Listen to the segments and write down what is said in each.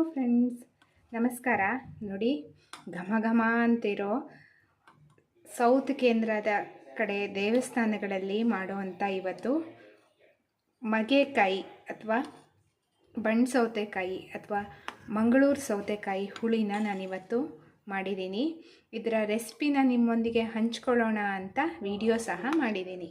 Hello friends ನಮಸ್ಕಾರ. ನೋಡಿ, ಘಮ ಘಮ ಅಂತಿರೋ ಸೌತ್ ಕೇಂದ್ರದ ಕಡೆ ದೇವಸ್ಥಾನಗಳಲ್ಲಿ ಮಾಡುವಂಥ ಇವತ್ತು ಮಗೆಕಾಯಿ ಅಥವಾ ಬಣ್ಣ ಸೌತೆಕಾಯಿ ಅಥವಾ ಮಂಗಳೂರು ಸೌತೆಕಾಯಿ ಹುಳಿನ ನಾನಿವತ್ತು ಮಾಡಿದ್ದೀನಿ. ಇದರ ರೆಸಿಪಿನ ನಿಮ್ಮೊಂದಿಗೆ ಹಂಚ್ಕೊಳ್ಳೋಣ ಅಂತ ವಿಡಿಯೋ ಸಹ ಮಾಡಿದ್ದೀನಿ.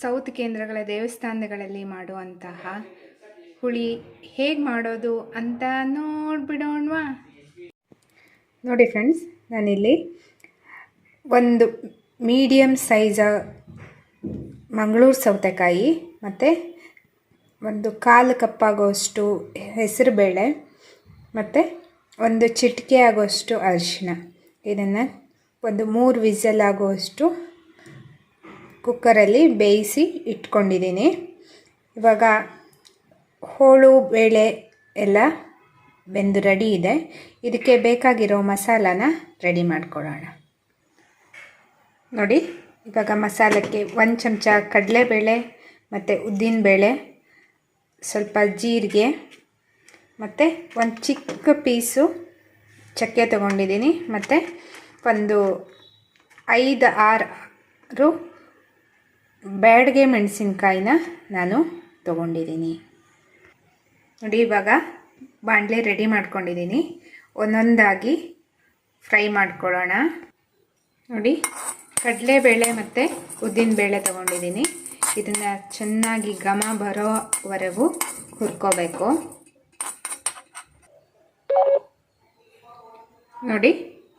ಸೌತ್ ಕೇಂದ್ರಗಳ ದೇವಸ್ಥಾನಗಳಲ್ಲಿ ಮಾಡುವಂತಹ ಹುಳಿ ಹೇಗೆ ಮಾಡೋದು ಅಂತ ನೋಡ್ಬಿಡೋಣವಾ? ನೋಡಿ ಫ್ರೆಂಡ್ಸ್, ನಾನಿಲ್ಲಿ ಒಂದು ಮೀಡಿಯಮ್ ಸೈಜ ಮಂಗಳೂರು ಸೌತೆಕಾಯಿ ಮತ್ತು ಒಂದು ಕಾಲು ಕಪ್ಪಾಗುವಷ್ಟು ಹೆಸರುಬೇಳೆ ಮತ್ತು ಒಂದು ಚಿಟಿಕೆ ಆಗುವಷ್ಟು ಅರಿಶಿನ ಇದನ್ನು ಒಂದು ಮೂರು ವಿಸಲ್ ಆಗುವಷ್ಟು ಕುಕ್ಕರಲ್ಲಿ ಬೇಯಿಸಿ ಇಟ್ಕೊಂಡಿದ್ದೀನಿ. ಇವಾಗ ಹೋಳು, ಬೇಳೆ ಎಲ್ಲ ಬೆಂದು ರೆಡಿ ಇದೆ. ಇದಕ್ಕೆ ಬೇಕಾಗಿರೋ ಮಸಾಲಾನ ರೆಡಿ ಮಾಡ್ಕೊಳ್ಳೋಣ. ನೋಡಿ, ಇವಾಗ ಮಸಾಲಕ್ಕೆ ಒಂದು ಚಮಚ ಕಡಲೆಬೇಳೆ ಮತ್ತು ಉದ್ದಿನಬೇಳೆ ಸ್ವಲ್ಪ ಜೀರಿಗೆ ಮತ್ತು ಒಂದು ಚಿಕ್ಕ ಪೀಸು ಚಕ್ಕೆ ತಗೊಂಡಿದ್ದೀನಿ. ಮತ್ತು ಒಂದು ಐದು ಆರು ಬ್ಯಾಡ್ಗೆ ಮೆಣಸಿನ್ಕಾಯಿನ ನಾನು ತೊಗೊಂಡಿದ್ದೀನಿ. ನೋಡಿ, ಇವಾಗ ಬಾಣಲೆ ರೆಡಿ ಮಾಡ್ಕೊಂಡಿದ್ದೀನಿ. ಒಂದೊಂದಾಗಿ ಫ್ರೈ ಮಾಡ್ಕೊಳ್ಳೋಣ. ನೋಡಿ, ಕಡಲೆಬೇಳೆ ಮತ್ತು ಉದ್ದಿನಬೇಳೆ ತೊಗೊಂಡಿದ್ದೀನಿ. ಇದನ್ನು ಚೆನ್ನಾಗಿ ಘಮ ಬರೋವರೆಗೂ ಹುರ್ಕೋಬೇಕು. ನೋಡಿ,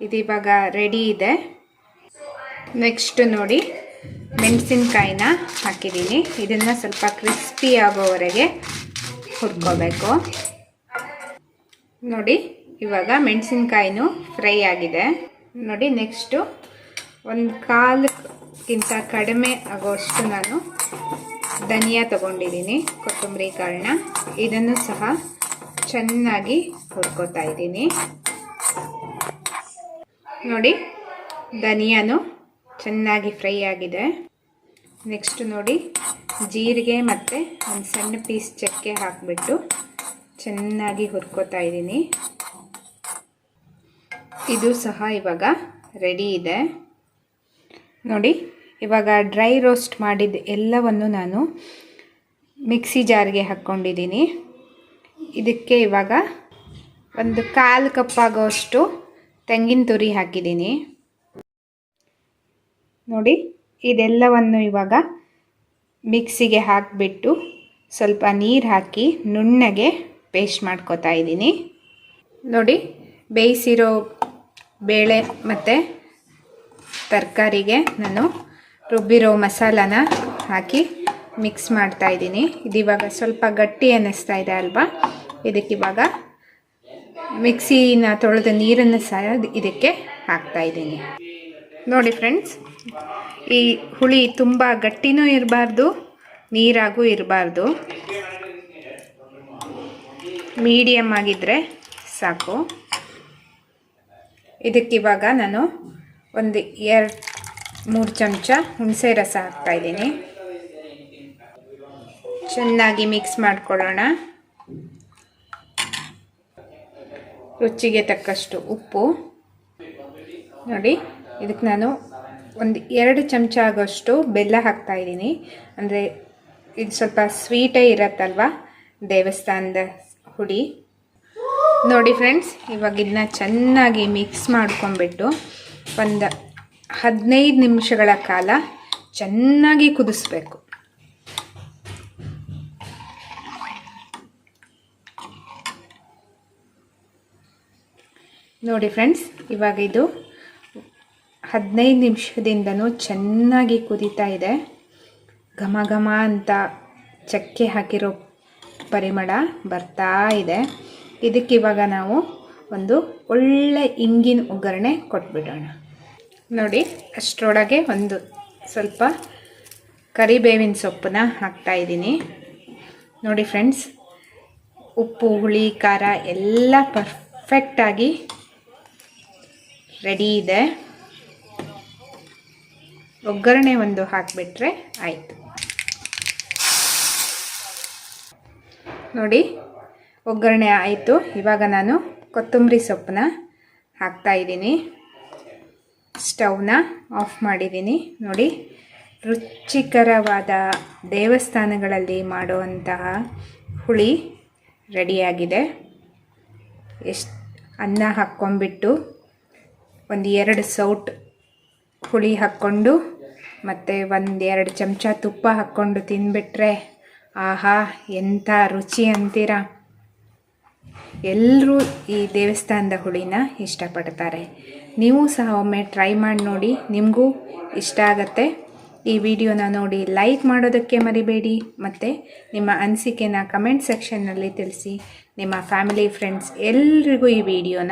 ಇದು ಇವಾಗ ರೆಡಿ ಇದೆ. ನೆಕ್ಸ್ಟ್ ನೋಡಿ ಮೆಣಸಿನ್ಕಾಯಿನ ಹಾಕಿದ್ದೀನಿ. ಇದನ್ನು ಸ್ವಲ್ಪ ಕ್ರಿಸ್ಪಿ ಆಗೋವರೆಗೆ ಹುರ್ಕೋಬೇಕು. ನೋಡಿ, ಇವಾಗ ಮೆಣಸಿನ್ಕಾಯಿನೂ ಫ್ರೈ ಆಗಿದೆ. ನೋಡಿ ನೆಕ್ಸ್ಟು ಒಂದು ಕಾಲಕ್ಕಿಂತ ಕಡಿಮೆ ಆಗೋಷ್ಟು ನಾನು ಧನಿಯಾ ತಗೊಂಡಿದ್ದೀನಿ, ಕೊತ್ತಂಬರಿ ಕಾಳನ್ನ. ಇದನ್ನು ಸಹ ಚೆನ್ನಾಗಿ ಹುರ್ಕೋತಾ ಇದ್ದೀನಿ. ನೋಡಿ, ಧನಿಯಾನು ಚೆನ್ನಾಗಿ ಫ್ರೈ ಆಗಿದೆ. ನೆಕ್ಸ್ಟ್ ನೋಡಿ ಜೀರಿಗೆ ಮತ್ತು ಒಂದು ಸಣ್ಣ ಪೀಸ್ ಚಕ್ಕೆ ಹಾಕಿಬಿಟ್ಟು ಚೆನ್ನಾಗಿ ಹುರ್ಕೋತಾ ಇದ್ದೀನಿ. ಇದು ಸಹ ಇವಾಗ ರೆಡಿ ಇದೆ. ನೋಡಿ ಇವಾಗ ಡ್ರೈ ರೋಸ್ಟ್ ಮಾಡಿದ ಎಲ್ಲವನ್ನು ನಾನು ಮಿಕ್ಸಿ ಜಾರ್ಗೆ ಹಾಕ್ಕೊಂಡಿದ್ದೀನಿ. ಇದಕ್ಕೆ ಇವಾಗ ಒಂದು ಕಾಲು ಕಪ್ಪಾಗೋಷ್ಟು ತೆಂಗಿನ ತುರಿ ಹಾಕಿದ್ದೀನಿ. ನೋಡಿ, ಇದೆಲ್ಲವನ್ನು ಇವಾಗ ಮಿಕ್ಸಿಗೆ ಹಾಕಿಬಿಟ್ಟು ಸ್ವಲ್ಪ ನೀರು ಹಾಕಿ ನುಣ್ಣಗೆ ಪೇಸ್ಟ್ ಮಾಡ್ಕೋತಾ ಇದ್ದೀನಿ. ನೋಡಿ, ಬೇಯಿಸಿರೋ ಬೇಳೆ ಮತ್ತು ತರಕಾರಿಗೆ ನಾನು ರುಬ್ಬಿರೋ ಮಸಾಲಾನ ಹಾಕಿ ಮಿಕ್ಸ್ ಮಾಡ್ತಾ ಇದ್ದೀನಿ. ಇದು ಇವಾಗ ಸ್ವಲ್ಪ ಗಟ್ಟಿ ಅನ್ನಿಸ್ತಾ ಇದೆ ಅಲ್ವಾ? ಇದಕ್ಕಿವಾಗ ಮಿಕ್ಸಿನ ತೊಳೆದ ನೀರನ್ನು ಸಹ ಇದಕ್ಕೆ ಹಾಕ್ತಾ ಇದ್ದೀನಿ. ನೋಡಿ ಫ್ರೆಂಡ್ಸ್, ಈ ಹುಳಿ ತುಂಬ ಗಟ್ಟಿನೂ ಇರಬಾರ್ದು, ನೀರಾಗೂ ಇರಬಾರ್ದು. ಮೀಡಿಯಮ್ ಆಗಿದ್ದರೆ ಸಾಕು. ಇದಕ್ಕಿವಾಗ ನಾನು ಒಂದು ಎರಡು, ಮೂರು ಚಮಚ ಹುಣಸೆ ರಸ ಹಾಕ್ತಾಯಿದ್ದೀನಿ ಚೆನ್ನಾಗಿ ಮಿಕ್ಸ್ ಮಾಡ್ಕೊಳ್ಳೋಣ. ರುಚಿಗೆ ತಕ್ಕಷ್ಟು ಉಪ್ಪು. ನೋಡಿ. ಇದಕ್ಕೆ ನಾನು ಒಂದು ಎರಡು ಚಮಚ ಆಗೋಷ್ಟು ಬೆಲ್ಲ ಹಾಕ್ತಾ ಇದ್ದೀನಿ. ಅಂದರೆ ಇದು ಸ್ವಲ್ಪ ಸ್ವೀಟೇ ಇರತ್ತಲ್ವ? ದೇವಸ್ಥಾನದ ಹುಡಿ. ನೋಡಿ ಫ್ರೆಂಡ್ಸ್, ಇವಾಗ ಇದನ್ನ ಚೆನ್ನಾಗಿ ಮಿಕ್ಸ್ ಮಾಡ್ಕೊಂಬಿಟ್ಟು ಒಂದು ಹದಿನೈದು ನಿಮಿಷಗಳ ಕಾಲ ಚೆನ್ನಾಗಿ ಕುದಿಸ್ಬೇಕು. ನೋಡಿ ಫ್ರೆಂಡ್ಸ್, ಇವಾಗ ಇದು ಹದಿನೈದು ನಿಮಿಷದಿಂದನೂ ಚೆನ್ನಾಗಿ ಕುದೀತಾ ಇದೆ. ಘಮ ಘಮ ಅಂತ ಚಕ್ಕೆ ಹಾಕಿರೋ ಪರಿಮಳ ಬರ್ತಾ ಇದೆ. ಇದಕ್ಕೆ ಇವಾಗ ನಾವು ಒಂದು ಒಳ್ಳೆ ಇಂಗಿನ ಒಗ್ಗರಣೆ ಕೊಟ್ಬಿಡೋಣ. ನೋಡಿ, ಅಷ್ಟರೊಳಗೆ ಒಂದು ಸ್ವಲ್ಪ ಕರಿಬೇವಿನ ಸೊಪ್ಪನ್ನ ಹಾಕ್ತಾ ಇದ್ದೀನಿ. ನೋಡಿ ಫ್ರೆಂಡ್ಸ್, ಉಪ್ಪು, ಹುಳಿ, ಖಾರ ಎಲ್ಲ ಪರ್ಫೆಕ್ಟಾಗಿ ರೆಡಿ ಇದೆ. ಒಗ್ಗರಣೆ ಒಂದು ಹಾಕಿಬಿಟ್ರೆ ಆಯಿತು. ನೋಡಿ, ಒಗ್ಗರಣೆ ಆಯಿತು. ಇವಾಗ ನಾನು ಕೊತ್ತಂಬರಿ ಸೊಪ್ಪನ್ನ ಹಾಕ್ತಾ ಇದ್ದೀನಿ. ಸ್ಟವ್ನ ಆಫ್ ಮಾಡಿದ್ದೀನಿ. ನೋಡಿ, ರುಚಿಕರವಾದ ದೇವಸ್ಥಾನಗಳಲ್ಲಿ ಮಾಡುವಂತಹ ಹುಳಿ ರೆಡಿಯಾಗಿದೆ. ಎಷ್ಟು ಅನ್ನ ಹಾಕ್ಕೊಂಬಿಟ್ಟು ಒಂದು ಎರಡು ಸೌಟ್ ಹುಳಿ ಹಾಕ್ಕೊಂಡು ಮತ್ತು ಒಂದು ಎರಡು ಚಮಚ ತುಪ್ಪ ಹಾಕ್ಕೊಂಡು ತಿಂದುಬಿಟ್ರೆ, ಆಹಾ, ಎಂಥ ರುಚಿ ಅಂತೀರ? ಎಲ್ಲರೂ ಈ ದೇವಸ್ಥಾನದ ಹುಳಿನ ಇಷ್ಟಪಡ್ತಾರೆ. ನೀವು ಸಹ ಒಮ್ಮೆ ಟ್ರೈ ಮಾಡಿ ನೋಡಿ, ನಿಮಗೂ ಇಷ್ಟ ಆಗತ್ತೆ. ಈ ವಿಡಿಯೋನ ನೋಡಿ ಲೈಕ್ ಮಾಡೋದಕ್ಕೆ ಮರಿಬೇಡಿ. ಮತ್ತು ನಿಮ್ಮ ಅನಿಸಿಕೆನ ಕಮೆಂಟ್ ಸೆಕ್ಷನ್ನಲ್ಲಿ ತಿಳಿಸಿ. ನಿಮ್ಮ ಫ್ಯಾಮಿಲಿ ಫ್ರೆಂಡ್ಸ್ ಎಲ್ರಿಗೂ ಈ ವಿಡಿಯೋನ